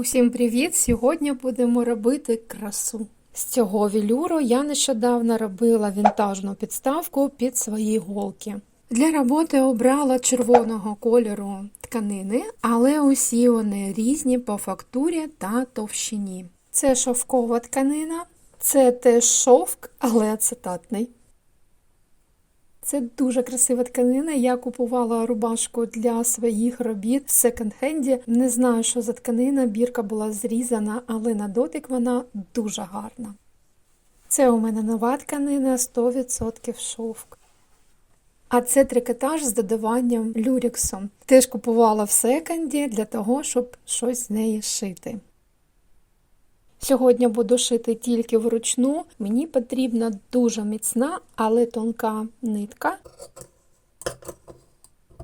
Усім привіт! Сьогодні будемо робити красу. З цього велюру я нещодавно робила вінтажну підставку під свої голки. Для роботи обрала червоного кольору тканини, але усі вони різні по фактурі та товщині. Це шовкова тканина, це теж шовк, але ацетатний. Це дуже красива тканина. Я купувала рубашку для своїх робіт в секонд-хенді. Не знаю, що за тканина, бірка була зрізана, але на дотик вона дуже гарна. Це у мене нова тканина 100% шовк. А це трикотаж з додаванням люрексом. Теж купувала в секонді для того, щоб щось з неї шити. Сьогодні буду шити тільки вручну. Мені потрібна дуже міцна, але тонка нитка.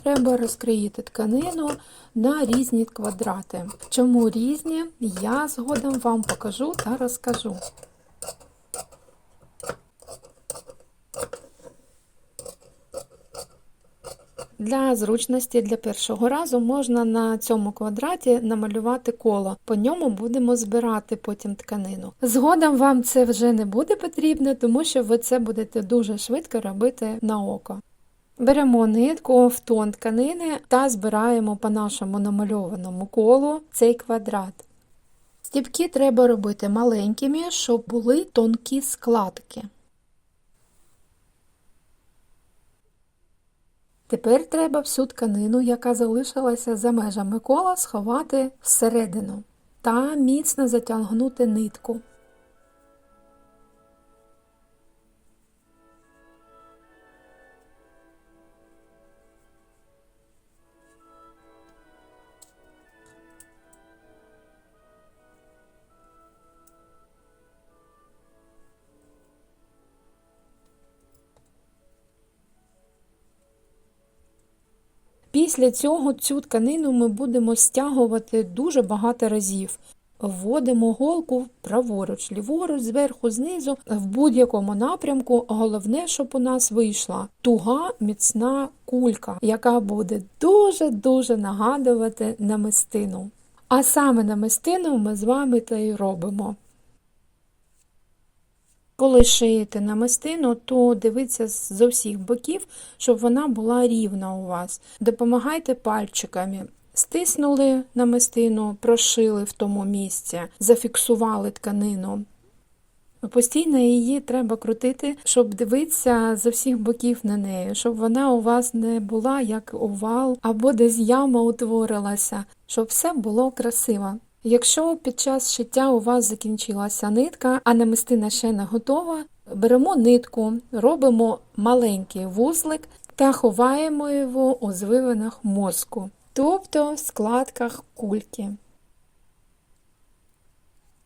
Треба розкриїти тканину на різні квадрати. Чому різні, я згодом вам покажу та розкажу. Для зручності для першого разу можна на цьому квадраті намалювати коло. По ньому будемо збирати потім тканину. Згодом вам це вже не буде потрібно, тому що ви це будете дуже швидко робити на око. Беремо нитку в тон тканини та збираємо по нашому намальованому колу цей квадрат. Стіпки треба робити маленькими, щоб були тонкі складки. Тепер треба всю тканину, яка залишилася за межами кола, сховати всередину та міцно затягнути нитку. Після цього цю тканину ми будемо стягувати дуже багато разів. Вводимо голку праворуч, ліворуч, зверху, знизу, в будь-якому напрямку. Головне, щоб у нас вийшла туга міцна кулька, яка буде дуже-дуже нагадувати намистину. А саме намистину ми з вами та й робимо. Коли шиєте намистину, то дивіться з усіх боків, щоб вона була рівна у вас. Допомагайте пальчиками. Стиснули намистину, прошили в тому місці, зафіксували тканину. Постійно її треба крутити, щоб дивитися з усіх боків на неї, щоб вона у вас не була як овал або десь яма утворилася, щоб все було красиво. Якщо під час шиття у вас закінчилася нитка, а намистина ще не готова, беремо нитку, робимо маленький вузлик та ховаємо його у звивинах мозку, тобто в складках кульки.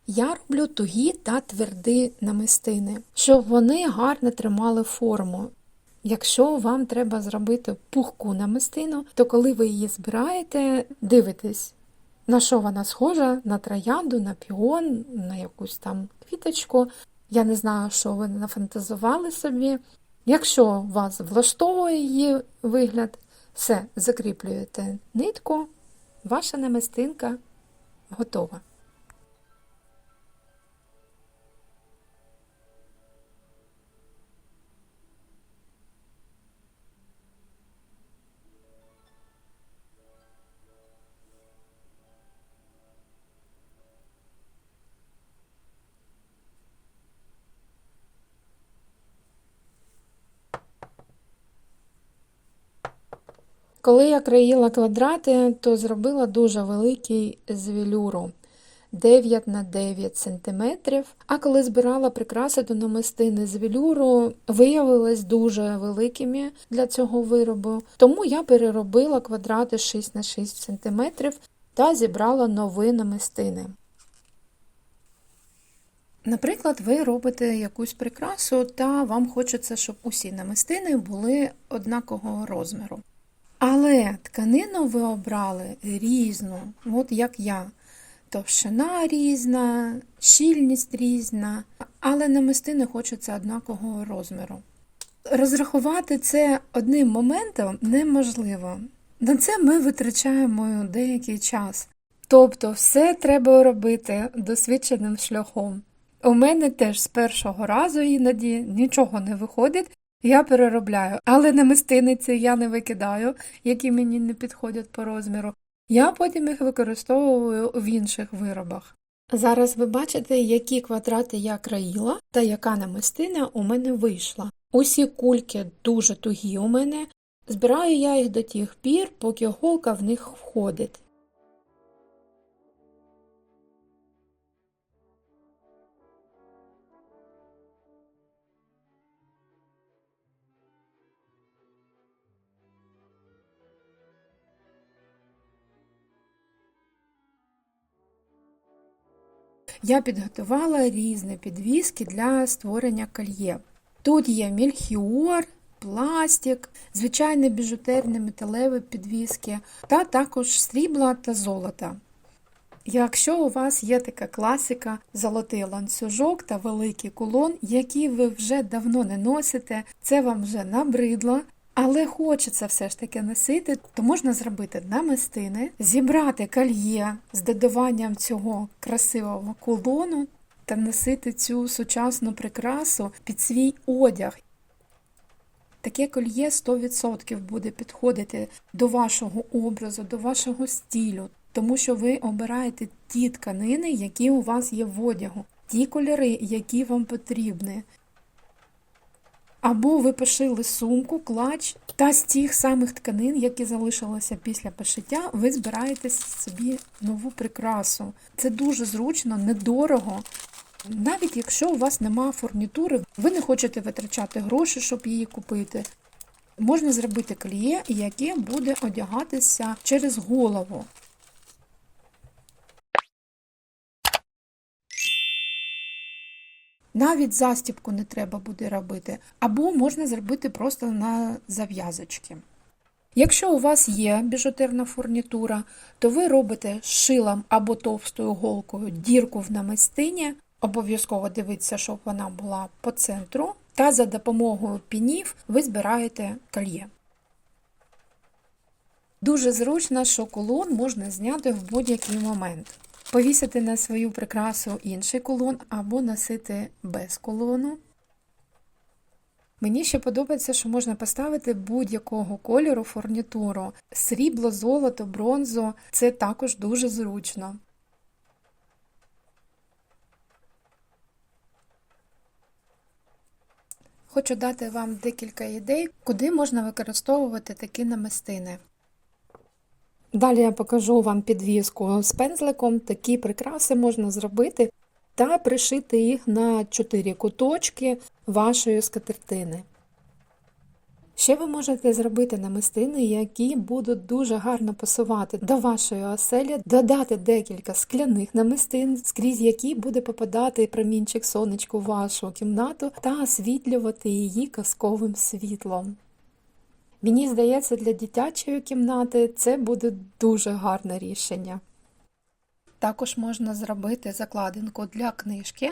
Я роблю тугі та тверді намистини, щоб вони гарно тримали форму. Якщо вам треба зробити пухку намистину, то коли ви її збираєте, дивитесь. На що вона схожа? На троянду, на піон, на якусь там квіточку. Я не знаю, що ви нафантазували собі. Якщо вас влаштовує її вигляд, все, закріплюєте нитку, ваша намистинка готова. Коли я країла квадрати, то зробила дуже великий з велюру 9 на 9 см, а коли збирала прикраси до намистини з велюру, виявились дуже великими для цього виробу, тому я переробила квадрати 6 на 6 см та зібрала нові намистини. Наприклад, ви робите якусь прикрасу, та вам хочеться, щоб усі намистини були однакового розміру. Але тканину ви обрали різну, от як я. Товщина різна, щільність різна, але намистини хочеться однакового розміру. Розрахувати це одним моментом неможливо. На це ми витрачаємо деякий час. Тобто все треба робити досвідченим шляхом. У мене теж з першого разу іноді нічого не виходить, я переробляю, але намистиниці я не викидаю, які мені не підходять по розміру. Я потім їх використовую в інших виробах. Зараз ви бачите, які квадрати я країла та яка намистина у мене вийшла. Усі кульки дуже тугі у мене. Збираю я їх до тих пір, поки голка в них входить. Я підготувала різні підвіски для створення кольє. Тут є мільхіор, пластик, звичайні біжутерні металеві підвіски, та також срібла та золота. Якщо у вас є така класика, золотий ланцюжок та великий кулон, які ви вже давно не носите, це вам вже набридло, але хочеться все ж таки носити, то можна зробити намистини, зібрати кольє з додаванням цього красивого кулону та носити цю сучасну прикрасу під свій одяг. Таке кольє 100% буде підходити до вашого образу, до вашого стилю, тому що ви обираєте ті тканини, які у вас є в одягу, ті кольори, які вам потрібні. Або ви пошили сумку, клач, та з тих самих тканин, які залишилися після пошиття, ви збираєте собі нову прикрасу. Це дуже зручно, недорого. Навіть якщо у вас нема фурнітури, ви не хочете витрачати гроші, щоб її купити. Можна зробити коліє, яке буде одягатися через голову. Навіть застібку не треба буде робити, або можна зробити просто на зав'язочки. Якщо у вас є біжутерна фурнітура, то ви робите шилом або товстою голкою дірку в намистині, обов'язково дивіться, щоб вона була по центру, та за допомогою пінів ви збираєте кольє. Дуже зручно, що кулон можна зняти в будь-який момент. Повісити на свою прикрасу інший кулон або носити без кулону. Мені ще подобається, що можна поставити будь-якого кольору фурнітуру. Срібло, золото, бронзу це також дуже зручно. Хочу дати вам декілька ідей, куди можна використовувати такі намистини. Далі я покажу вам підвіску з пензликом. Такі прикраси можна зробити та пришити їх на 4 куточки вашої скатертини. Ще ви можете зробити намистини, які будуть дуже гарно пасувати до вашої оселі, додати декілька скляних намистин, скрізь які буде попадати промінчик сонечку в вашу кімнату та освітлювати її казковим світлом. Мені здається, для дитячої кімнати це буде дуже гарне рішення. Також можна зробити закладинку для книжки,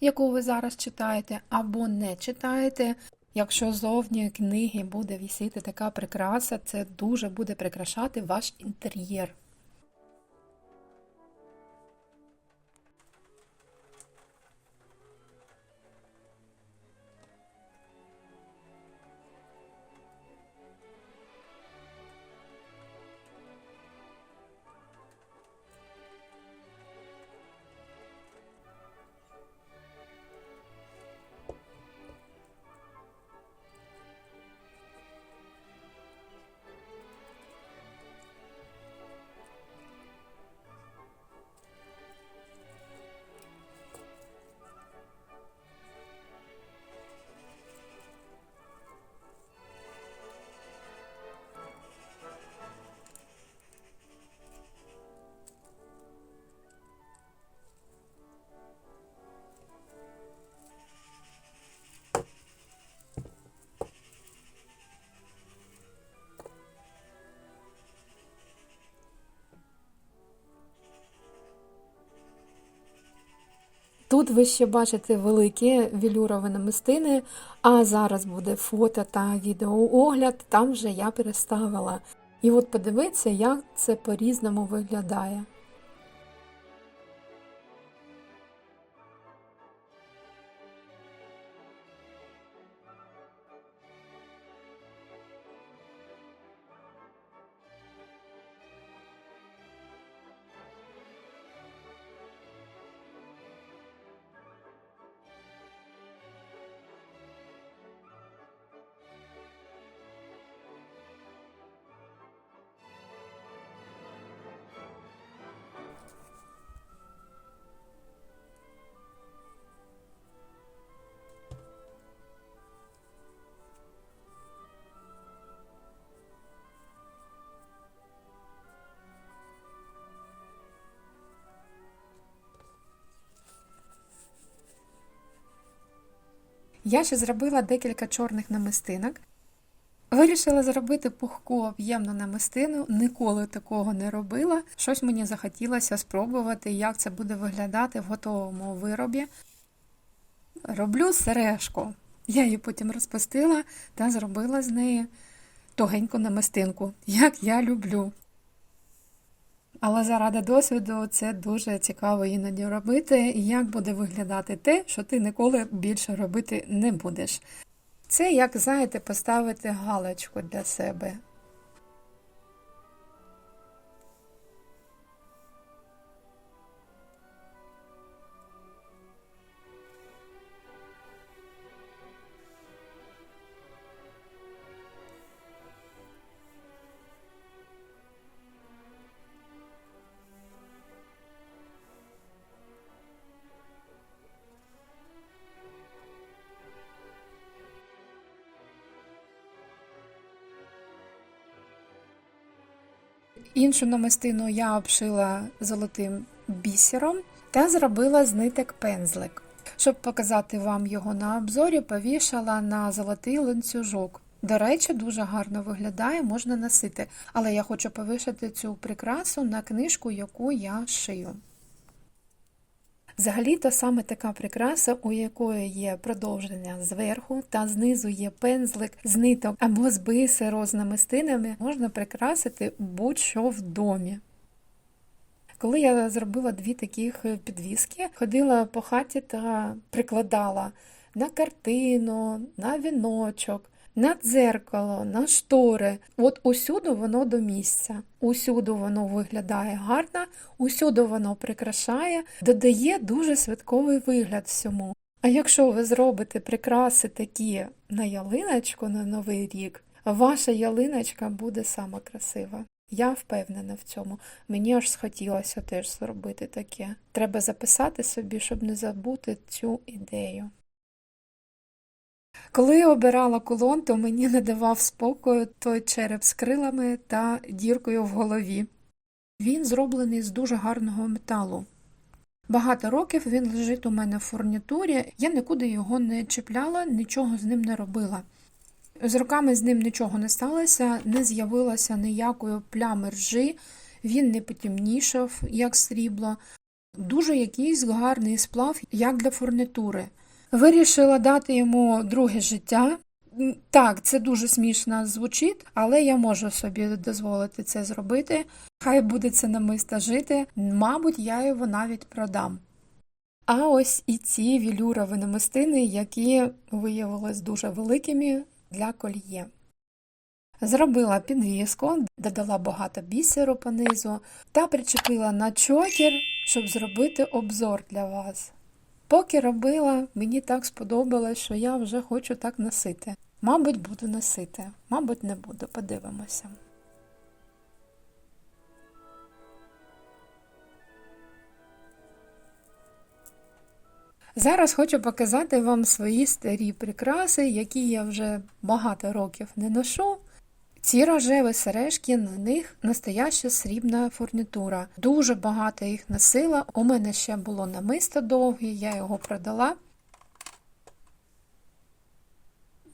яку ви зараз читаєте, або не читаєте. Якщо зовні книги буде вісіти така прикраса, це дуже буде прикрашати ваш інтер'єр. Тут ви ще бачите великі велюрові намистини, а зараз буде фото та відеоогляд, там вже я переставила. І от подивіться, як це по-різному виглядає. Я ще зробила декілька чорних намистинок. Вирішила зробити пухку об'ємну намистину, ніколи такого не робила. Щось мені захотілося спробувати, як це буде виглядати в готовому виробі. Роблю сережку. Я її потім розпустила та зробила з неї тугеньку намистинку, як я люблю. Але заради досвіду це дуже цікаво іноді робити, як буде виглядати те, що ти ніколи більше робити не будеш. Це, як знаєте, поставити галочку для себе. Іншу намистину я обшила золотим бісером та зробила з ниток пензлик. Щоб показати вам його на обзорі, повішала на золотий ланцюжок. До речі, дуже гарно виглядає, можна носити, але я хочу повишити цю прикрасу на книжку, яку я шию. Взагалі-то саме така прикраса, у якої є продовження зверху та знизу є пензлик з ниток або з бисеру з намистинами, можна прикрасити будь-що в домі. Коли я зробила дві таких підвіски, ходила по хаті та прикладала на картину, на віночок, на дзеркало, на штори. От усюди воно до місця. Усюди воно виглядає гарно, усюди воно прикрашає, додає дуже святковий вигляд всьому. А якщо ви зробите прикраси такі на ялиночку на Новий рік, ваша ялиночка буде сама красива. Я впевнена в цьому. Мені аж схотілося теж зробити таке. Треба записати собі, щоб не забути цю ідею. Коли обирала кулон, то мені не давав спокою той череп з крилами та діркою в голові. Він зроблений з дуже гарного металу. Багато років він лежить у мене в фурнітурі, я нікуди його не чіпляла, нічого з ним не робила. З руками з ним нічого не сталося, не з'явилося ніякої плями ржи, він не потемнішав, як срібло. Дуже якийсь гарний сплав, як для фурнітури. Вирішила дати йому друге життя. Так, це дуже смішно звучить, але я можу собі дозволити це зробити. Хай буде це намисто жити, мабуть, я його навіть продам. А ось і ці вілюрові намистини, які виявились дуже великими для кольє. Зробила підвіску, додала багато бісеру по низу та причепила на чокер, щоб зробити обзор для вас. Поки робила, мені так сподобалось, що я вже хочу так носити. Мабуть, буду носити, мабуть, не буду, подивимося. Зараз хочу показати вам свої старі прикраси, які я вже багато років не ношу. Ці рожеві сережки, на них настояща срібна фурнітура. Дуже багато їх носила. У мене ще було намисто довге, я його продала.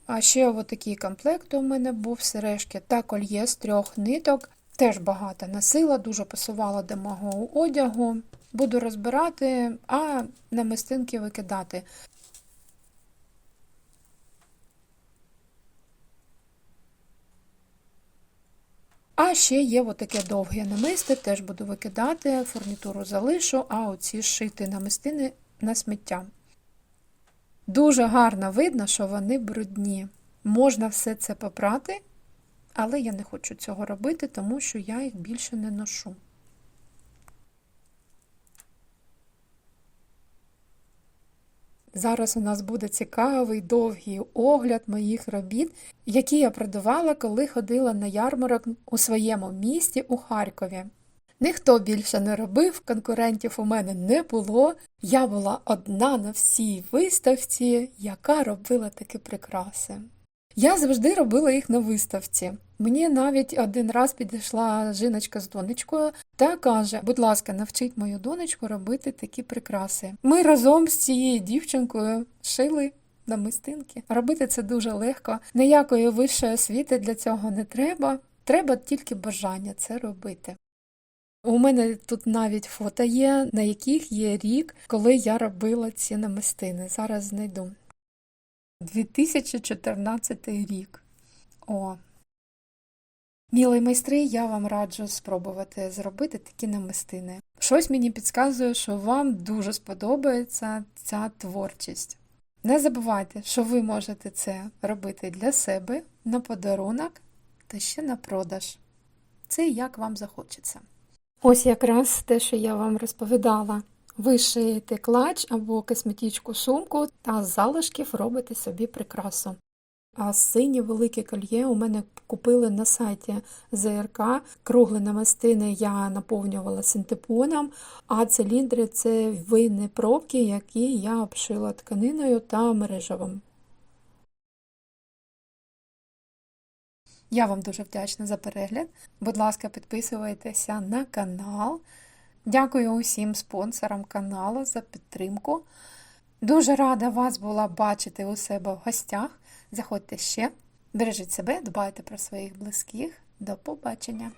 А ще отакий комплект у мене був сережки та кольє з трьох ниток. Теж багато носила, дуже пасувала до мого одягу. Буду розбирати, а намистинки викидати. А ще є отаке довге намисте, теж буду викидати, фурнітуру залишу, а оці шити намистини на сміття. Дуже гарно видно, що вони брудні. Можна все це попрати, але я не хочу цього робити, тому що я їх більше не ношу. Зараз у нас буде цікавий довгий огляд моїх робіт, які я продавала, коли ходила на ярмарок у своєму місті у Харкові. Ніхто більше не робив, конкурентів у мене не було. Я була одна на всій виставці, яка робила такі прикраси. Я завжди робила їх на виставці. Мені навіть один раз підійшла жіночка з донечкою та каже: будь ласка, навчіть мою донечку робити такі прикраси. Ми разом з цією дівчинкою шили намистинки. Робити це дуже легко. Ніякої вищої освіти для цього не треба. Треба тільки бажання це робити. У мене тут навіть фото є, на яких є рік, коли я робила ці намистини. Зараз знайду. 2014 рік. О. Мілі майстри, я вам раджу спробувати зробити такі намистини. Щось мені підказує, що вам дуже сподобається ця творчість. Не забувайте, що ви можете це робити для себе, на подарунок та ще на продаж. Це як вам захочеться. Ось якраз те, що я вам розповідала. Ви шиєте клач або косметичку сумку та з залишків робите собі прикрасу. А синє велике кольє у мене купили на сайті ЗРК. Круглі намистини я наповнювала синтепоном, а циліндри це винні пробки, які я обшила тканиною та мережевим. Я вам дуже вдячна за перегляд. Будь ласка, підписуйтеся на канал. Дякую усім спонсорам каналу за підтримку. Дуже рада вас була бачити у себе в гостях. Заходьте ще, бережіть себе, дбайте про своїх близьких. До побачення!